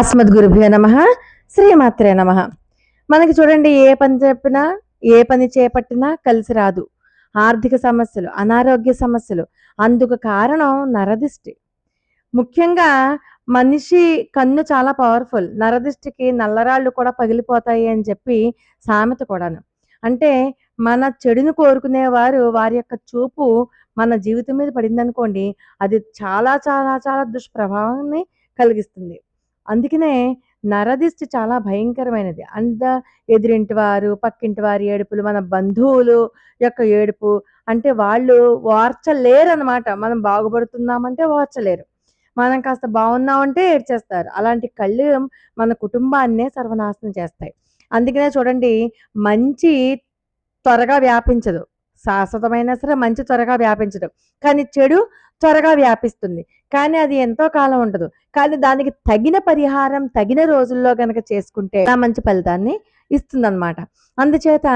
అస్మద్ గురుభ్యో నమ శ్రీమాత్రే నమ. మనకి చూడండి ఏ పని చెప్పినా ఏ పని చేపట్టినా కలిసి రాదు. ఆర్థిక సమస్యలు అనారోగ్య సమస్యలు అందుకు కారణం నరదిష్టి. ముఖ్యంగా మనిషి కన్ను చాలా పవర్ఫుల్ నరదిష్టికి నల్లరాళ్ళు కూడా పగిలిపోతాయి అని చెప్పి సామెత కూడాను. అంటే మన చెడును కోరుకునేవారు వారి యొక్క చూపు మన జీవితం మీద పడిందనుకోండి అది చాలా చాలా చాలా దుష్ప్రభావాన్ని కలిగిస్తుంది. అందుకనే నరదిష్టి చాలా భయంకరమైనది. అంత ఎదురింటి వారు పక్కింటి వారి ఏడుపులు మన బంధువులు యొక్క ఏడుపు అంటే వాళ్ళు ఓర్చలేరన్నమాట మనం బాగుపడుతున్నామంటే ఓర్చలేరు మనం కాస్త బాగున్నామంటే ఏడ్చేస్తారు. అలాంటి కళ్ళు మన కుటుంబాన్నే సర్వనాశనం చేస్తాయి. అందుకనే చూడండి మంచి త్వరగా వ్యాపించదు. శాశ్వతమైనా సరే మంచి త్వరగా వ్యాపించదు. కానీ చెడు త్వరగా వ్యాపిస్తుంది. కానీ అది ఎంతో కాలం ఉండదు. కానీ దానికి తగిన పరిహారం తగిన రోజుల్లో కనుక చేసుకుంటే మంచి ఫలితాన్ని ఇస్తుందన్నమాట. అందుచేత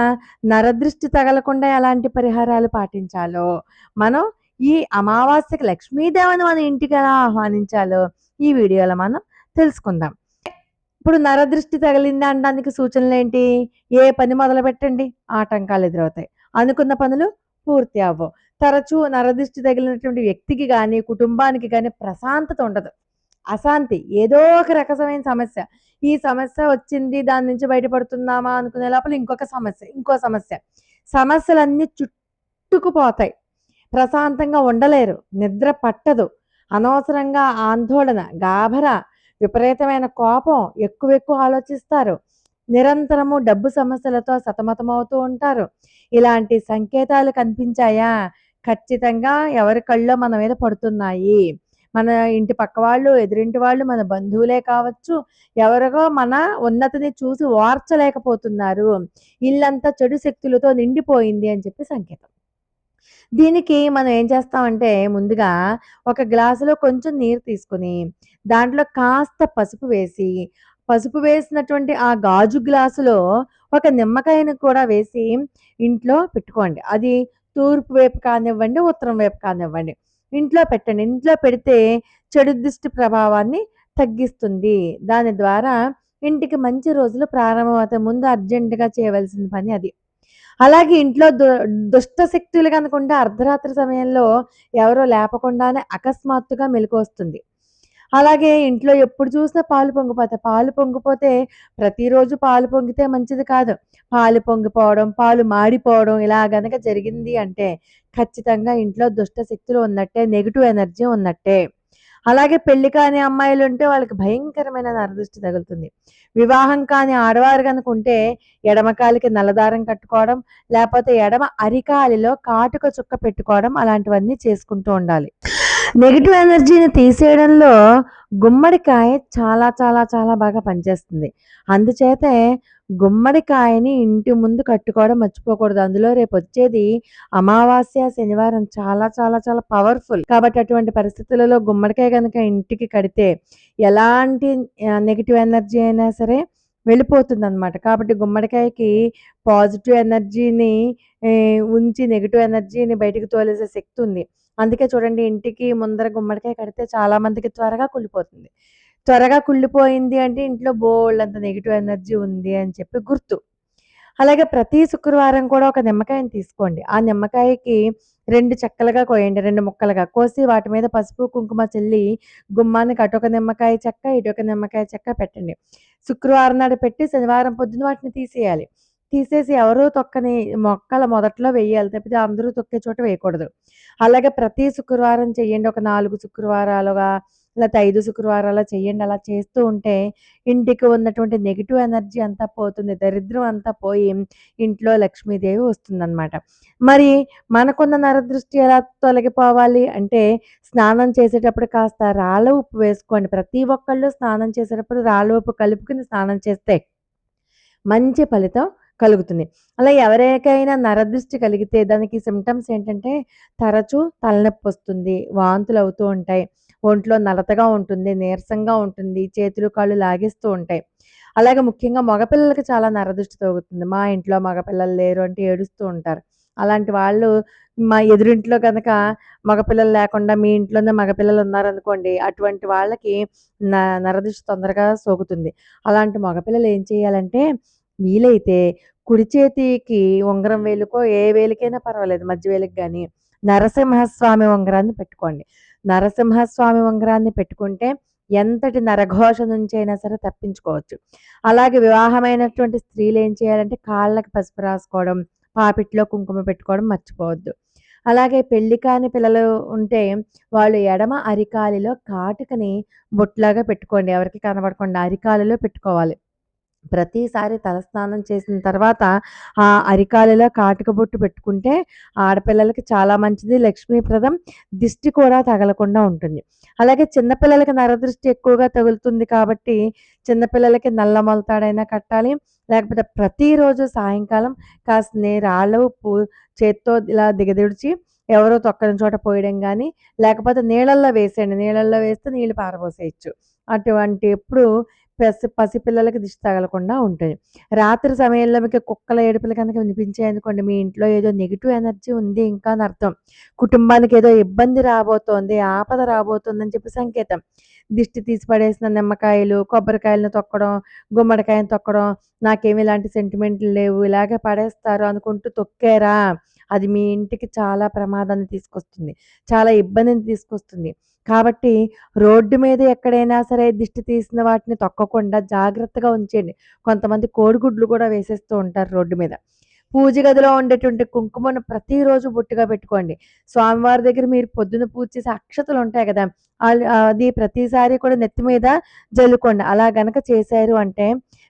నరదృష్టి తగలకుండా ఎలాంటి పరిహారాలు పాటించాలో మనం ఈ అమావాస్యకి లక్ష్మీదేవిని మన ఇంటికి ఎలా ఆహ్వానించాలో ఈ వీడియోలో మనం తెలుసుకుందాం. ఇప్పుడు నరదృష్టి తగిలింది అనడానికి సూచనలు ఏంటి? ఏ పని మొదలు పెట్టండి ఆటంకాలు ఎదురవుతాయి. అనుకున్న పనులు పూర్తి అవ్వవు. తరచూ నరదృష్టి తగిలినటువంటి వ్యక్తికి కానీ కుటుంబానికి కానీ ప్రశాంతత ఉండదు. అశాంతి ఏదో ఒక రకమైన సమస్య. ఈ సమస్య వచ్చింది దాని నుంచి బయటపడుతున్నామా అనుకునే లోపల ఇంకొక సమస్య ఇంకో సమస్య. సమస్యలన్నీ చుట్టుకుపోతాయి. ప్రశాంతంగా ఉండలేరు నిద్ర పట్టదు. అనవసరంగా ఆందోళన గాభర విపరీతమైన కోపం ఎక్కువ ఎక్కువ ఆలోచిస్తారు. నిరంతరము డబ్బు సమస్యలతో సతమతమవుతూ ఉంటారు. ఇలాంటి సంకేతాలు కనిపించాయా? ఖచ్చితంగా ఎవరి కళ్ళో మన మీద పడుతున్నాయి. మన ఇంటి పక్క వాళ్ళు ఎదురింటి వాళ్ళు మన బంధువులే కావచ్చు ఎవరిగో మన ఉన్నతిని చూసి ఓర్చలేకపోతున్నారు ఇల్లంతా చెడు శక్తులతో నిండిపోయింది అని చెప్పి సంకేతం. దీనికి మనం ఏం చేస్తామంటే ముందుగా ఒక గ్లాసులో కొంచెం నీరు తీసుకొని దాంట్లో కాస్త పసుపు వేసి పసుపు వేసినటువంటి ఆ గాజు గ్లాసులో ఒక నిమ్మకాయను కూడా వేసి ఇంట్లో పెట్టుకోండి. అది తూర్పు వైపు కానివ్వండి ఉత్తరం వైపు కానివ్వండి. ఇంట్లో పెట్టండి. ఇంట్లో పెడితే చెడు దృష్టి ప్రభావాన్ని తగ్గిస్తుంది. దాని ద్వారా ఇంటికి మంచి రోజులు ప్రారంభమవుతాయి ముందు అర్జెంటుగా చేయవలసిన పని అది. అలాగే ఇంట్లో దు దుష్ట శక్తులు కనుకుంటే అర్ధరాత్రి సమయంలో ఎవరో లేపకుండానే అకస్మాత్తుగా మెలకు వస్తుంది. అలాగే ఇంట్లో ఎప్పుడు చూసినా పాలు పొంగిపోతాయి. పాలు పొంగిపోతే ప్రతిరోజు పాలు పొంగితే మంచిది కాదు. పాలు పొంగిపోవడం పాలు మాడిపోవడం ఇలా గనక జరిగింది అంటే ఖచ్చితంగా ఇంట్లో దుష్ట శక్తులు ఉన్నట్టే నెగిటివ్ ఎనర్జీ ఉన్నట్టే. అలాగే పెళ్ళి కాని అమ్మాయిలు ఉంటే వాళ్ళకి భయంకరమైన నరదృష్టి తగులుతుంది. వివాహం కాని ఆడవారు కనుక ఉంటే ఎడమకాలికి నల్లదారం కట్టుకోవడం లేకపోతే ఎడమ అరికాలిలో కాటుక చుక్క పెట్టుకోవడం అలాంటివన్నీ చేసుకుంటూ ఉండాలి. నెగిటివ్ ఎనర్జీని తీసేయడంలో గుమ్మడికాయ చాలా చాలా చాలా బాగా పనిచేస్తుంది. అందుచేతే గుమ్మడికాయని ఇంటి ముందు కట్టుకోవడం మర్చిపోకూడదు. అందులో రేపు వచ్చేది అమావాస్య శనివారం చాలా చాలా చాలా పవర్ఫుల్. కాబట్టి అటువంటి పరిస్థితులలో గుమ్మడికాయ కనుక ఇంటికి కడితే ఎలాంటి నెగిటివ్ ఎనర్జీ అయినా సరే వెళ్ళిపోతుంది అనమాట కాబట్టి గుమ్మడికాయకి పాజిటివ్ ఎనర్జీని ఉంచి నెగిటివ్ ఎనర్జీని బయటికి తోలేసే శక్తి ఉంది అందుకే చూడండి ఇంటికి ముందర గుమ్మడికాయ కడితే చాలామందికి త్వరగా కుళ్ళిపోతుంది. త్వరగా కుళ్ళిపోయింది అంటే ఇంట్లో బోల్డ్ అంత నెగిటివ్ ఎనర్జీ ఉంది అని చెప్పి గుర్తు. అలాగే ప్రతి శుక్రవారం కూడా ఒక నిమ్మకాయని తీసుకోండి. ఆ నిమ్మకాయకి రెండు చెక్కలుగా కోయండి రెండు ముక్కలుగా. కోసి వాటి మీద పసుపు కుంకుమ చల్లి గుమ్మానికి అటొక నిమ్మకాయ చెక్క ఇటొక నిమ్మకాయ చెక్క పెట్టండి. శుక్రవారం నాడు పెట్టి శనివారం పొద్దున వాటిని తీసేయాలి. తీసేసి ఎవరూ తొక్కని మొక్కల మొదట్లో వేయాలి తప్పితే అందరూ తొక్కే చోట వేయకూడదు. అలాగే ప్రతి శుక్రవారం చేయండి ఒక నాలుగు శుక్రవారాలుగా లేకపోతే ఐదు శుక్రవారాలు చేయండి అలా చేస్తూ ఉంటే ఇంటికి ఉన్నటువంటి నెగిటివ్ ఎనర్జీ అంతా పోతుంది. దరిద్రం అంతా పోయి ఇంట్లో లక్ష్మీదేవి వస్తుందన్నమాట. మరి మనకున్న నరదృష్టి ఎలా తొలగిపోవాలి అంటే స్నానం చేసేటప్పుడు కాస్త రాళ్ళ ఉప్పు వేసుకోండి. ప్రతి ఒక్కళ్ళు స్నానం చేసేటప్పుడు రాళ్ళ ఉప్పు కలుపుకుని స్నానం చేస్తే మంచి ఫలితం కలుగుతుంది. అలా ఎవరికైనా నరదృష్టి కలిగితే దానికి సిమ్టమ్స్ ఏంటంటే తరచూ తలనొప్పి వస్తుంది వాంతులు అవుతూ ఉంటాయి ఒంట్లో నలతగా ఉంటుంది నీరసంగా ఉంటుంది చేతులు కాళ్ళు లాగేస్తూ ఉంటాయి. అలాగే ముఖ్యంగా మగపిల్లలకి చాలా నరదృష్టి తోగుతుంది. మా ఇంట్లో మగపిల్లలు లేరు అంటే ఏడుస్తూ ఉంటారు. అలాంటి వాళ్ళు మా ఎదురింట్లో కనుక మగపిల్లలు లేకుండా మీ ఇంట్లోనే మగపిల్లలు ఉన్నారనుకోండి అటువంటి వాళ్ళకి న నరదృష్టి తొందరగా సోకుతుంది. అలాంటి మగపిల్లలు ఏం చేయాలంటే వీలైతే కుడి చేతికి ఉంగరం వేలుకో ఏ వేలికైనా పర్వాలేదు. మధ్య వేలికి కానీ నరసింహస్వామి ఉంగరాన్ని పెట్టుకోండి. నరసింహస్వామి ఉంగరాన్ని పెట్టుకుంటే ఎంతటి నరఘోష నుంచి అయినా సరే తప్పించుకోవచ్చు. అలాగే వివాహమైనటువంటి స్త్రీలు ఏం చేయాలంటే కాళ్ళకి పసుపు రాసుకోవడం పాపిట్లో కుంకుమ పెట్టుకోవడం మర్చిపోవద్దు. అలాగే పెళ్ళి కాని పిల్లలు ఉంటే వాళ్ళు ఎడమ అరికాలిలో కాటుకని బొట్లాగా పెట్టుకోండి. ఎవరికి కనబడకుండా అరికాలిలో పెట్టుకోవాలి. ప్రతిసారి తలస్నానం చేసిన తర్వాత ఆ అరికాలిలో కాటుక బొట్టు పెట్టుకుంటే ఆడపిల్లలకి చాలా మంచిది. లక్ష్మీప్రదం దిష్టి కూడా తగలకుండా ఉంటుంది. అలాగే చిన్నపిల్లలకి నరదృష్టి ఎక్కువగా తగులుతుంది కాబట్టి చిన్నపిల్లలకి నల్ల మొలతాడైనా కట్టాలి. లేకపోతే ప్రతిరోజు సాయంకాలం కాస్త రాళ్ళు పూ చేత్తో ఇలా దిగదిడిచి ఎవరో తొక్కని చోట పోయడం కానీ లేకపోతే నీళ్ళల్లో వేసేయండి. నీళ్ళల్లో వేస్తే నీళ్ళు పారబోసేయచ్చు. అటువంటి ఎప్పుడు పసి పసిపిల్లలకి దిష్టి తగలకుండా ఉంటుంది రాత్రి సమయంలో మీకు కుక్కల ఏడుపులు కనుక వినిపించాయనుకోండి మీ ఇంట్లో ఏదో నెగిటివ్ ఎనర్జీ ఉంది ఇంకా అని అర్థం. కుటుంబానికి ఏదో ఇబ్బంది రాబోతోంది ఆపద రాబోతోందని చెప్పి సంకేతం. దిష్టి తీసి పడేసిన నిమ్మకాయలు కొబ్బరికాయలను తొక్కడం గుమ్మడికాయను తొక్కడం నాకేమి ఇలాంటి సెంటిమెంట్లు లేవు ఇలాగే పడేస్తారు అనుకుంటూ తొక్కారా? అది మీ ఇంటికి చాలా ప్రమాదాన్ని తీసుకొస్తుంది. చాలా ఇబ్బందిని తీసుకొస్తుంది. కాబట్టి రోడ్డు మీద ఎక్కడైనా సరే దిష్టి తీసిన వాటిని తొక్కకుండా జాగ్రత్తగా ఉంచేయండి. కొంతమంది కోడిగుడ్లు కూడా వేసేస్తూ ఉంటారు రోడ్డు మీద. పూజ గదిలో ఉండేటువంటి కుంకుమను ప్రతిరోజు బొట్టుగా పెట్టుకోండి. స్వామివారి దగ్గర మీరు పొద్దున పూజ చేసే అక్షతలు ఉంటాయి కదా అది ప్రతిసారి కూడా నెత్తి మీద జల్లుకోండి. అలా గనక చేశారు అంటే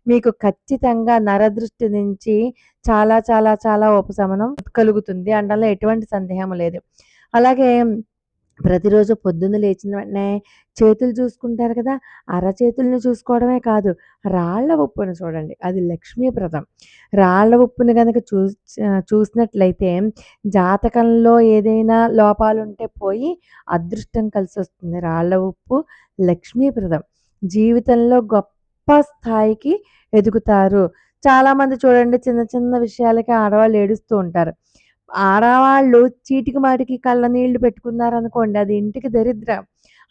మీకు ఖచ్చితంగా నరదృష్టి నుంచి చాలా చాలా చాలా ఉపశమనం కలుగుతుంది అందులో ఎటువంటి సందేహం లేదు. అలాగే ప్రతిరోజు పొద్దున్న లేచిన వెంటనే చేతులు చూసుకుంటారు కదా అరచేతుల్ని చూసుకోవడమే కాదు రాళ్ళ ఉప్పును చూడండి అది లక్ష్మీప్రదం రాళ్ళ ఉప్పుని కనుక చూ చూసినట్లయితే జాతకంలో ఏదైనా లోపాలు ఉంటే పోయి అదృష్టం కలిసి వస్తుంది రాళ్ళ ఉప్పు లక్ష్మీప్రదం జీవితంలో గొప్ప గొప్ప స్థాయికి ఎదుగుతారు. చాలామంది చూడండి చిన్న చిన్న విషయాలకి ఆడవాళ్ళు ఏడుస్తూ ఉంటారు. ఆడవాళ్ళు చీటికి మాటికి కళ్ళనీళ్ళు పెట్టుకున్నారనుకోండి అది ఇంటికి దరిద్రం.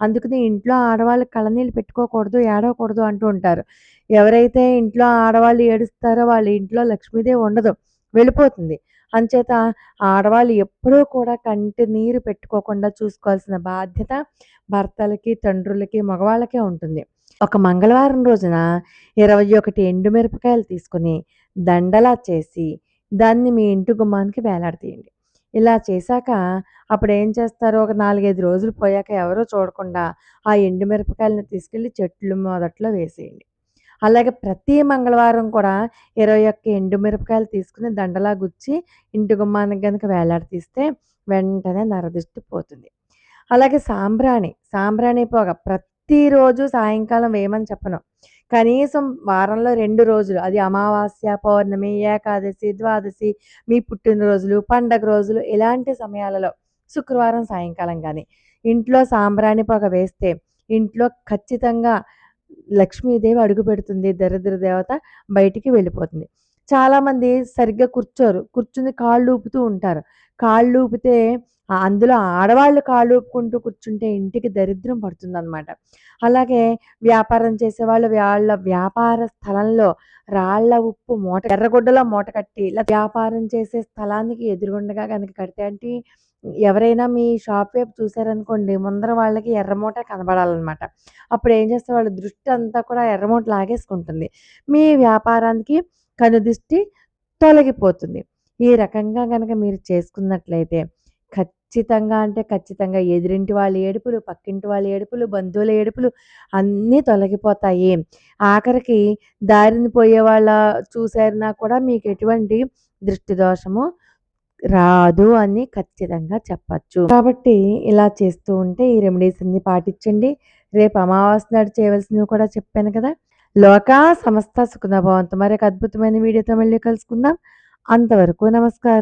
అందుకని ఇంట్లో ఆడవాళ్ళు కళ్ళనీళ్ళు పెట్టుకోకూడదు ఏడవకూడదు అంటూ ఉంటారు. ఎవరైతే ఇంట్లో ఆడవాళ్ళు ఏడుస్తారో వాళ్ళ ఇంట్లో లక్ష్మీదేవి ఉండదు వెళ్ళిపోతుంది. అంచేత ఆడవాళ్ళు ఎప్పుడూ కూడా కంటి నీరు పెట్టుకోకుండా చూసుకోవాల్సిన బాధ్యత భర్తలకి తండ్రులకి మగవాళ్ళకే ఉంటుంది. ఒక మంగళవారం రోజున ఇరవై ఒకటి ఎండుమిరపకాయలు తీసుకొని దండలా చేసి దాన్ని మీ ఇంటి గుమ్మానికి వేలాడతీయండి. ఇలా చేశాక అప్పుడు ఏం చేస్తారు? ఒక నాలుగైదు రోజులు పోయాక ఎవరో చూడకుండా ఆ ఎండుమిరపకాయలను తీసుకెళ్ళి చెట్లు మొదట్లో వేసేయండి. అలాగే ప్రతి మంగళవారం కూడా ఇరవై ఒక్క ఎండుమిరపకాయలు తీసుకుని దండలా గుచ్చి ఇంటి గుమ్మానికి కనుక వేలాడతీస్తే వెంటనే నరదిష్టి పోతుంది. అలాగే సాంబ్రాణి సాంబ్రాణి పొగ ప్రతిరోజు సాయంకాలం వేయమని చెప్పను. కనీసం వారంలో రెండు రోజులు అది అమావాస్య పౌర్ణమి ఏకాదశి ద్వాదశి మీ పుట్టినరోజులు పండగ రోజులు ఇలాంటి సమయాలలో శుక్రవారం సాయంకాలం కానీ ఇంట్లో సాంబ్రాణి పొగ వేస్తే ఇంట్లో ఖచ్చితంగా లక్ష్మీదేవి అడుగు పెడుతుంది దరిద్ర దేవత బయటికి వెళ్ళిపోతుంది. చాలామంది సరిగ్గా కూర్చోరు కూర్చుని కాళ్ళు ఊపుతూ ఉంటారు. కాళ్ళు ఊపితే అందులో ఆడవాళ్ళు కాలుపుకుంటూ కూర్చుంటే ఇంటికి దరిద్రం పడుతుందన్నమాట. అలాగే వ్యాపారం చేసేవాళ్ళు వాళ్ళ వ్యాపార స్థలంలో రాళ్ళ ఉప్పు మూట ఎర్రగుడ్డలో మూట కట్టి ఇలా వ్యాపారం చేసే స్థలానికి ఎదురుగుండగా కనుక కడితే అంటే ఎవరైనా మీ షాప్ వైపు చూసారనుకోండి ముందర వాళ్ళకి ఎర్రమూట కనబడాలన్నమాట. అప్పుడు ఏం చేస్తే వాళ్ళ దృష్టి అంతా కూడా ఎర్రమూట లాగేసుకుంటుంది. మీ వ్యాపారానికి కనుదృష్టి తొలగిపోతుంది. ఈ రకంగా కనుక మీరు చేసుకున్నట్లయితే ఖచ్చితంగా అంటే ఖచ్చితంగా ఎదురింటి వాళ్ళ ఏడుపులు పక్కింటి వాళ్ళ ఏడుపులు బంధువుల ఏడుపులు అన్నీ తొలగిపోతాయి. ఆఖరికి దారిని పోయే వాళ్ళ చూసారినా కూడా మీకు ఎటువంటి దృష్టి దోషము రాదు అని ఖచ్చితంగా చెప్పచ్చు. కాబట్టి ఇలా చేస్తూ ఉంటే ఈ రెమెడీస్ అన్ని పాటించండి. రేపు అమావాస్య నాడు చేయవలసినవి కూడా చెప్పాను కదా. లోక సమస్త సుఖనభవంతు మరి ఒక అద్భుతమైన వీడియోతో మళ్ళీ కలుసుకుందాం. అంతవరకు నమస్కారం.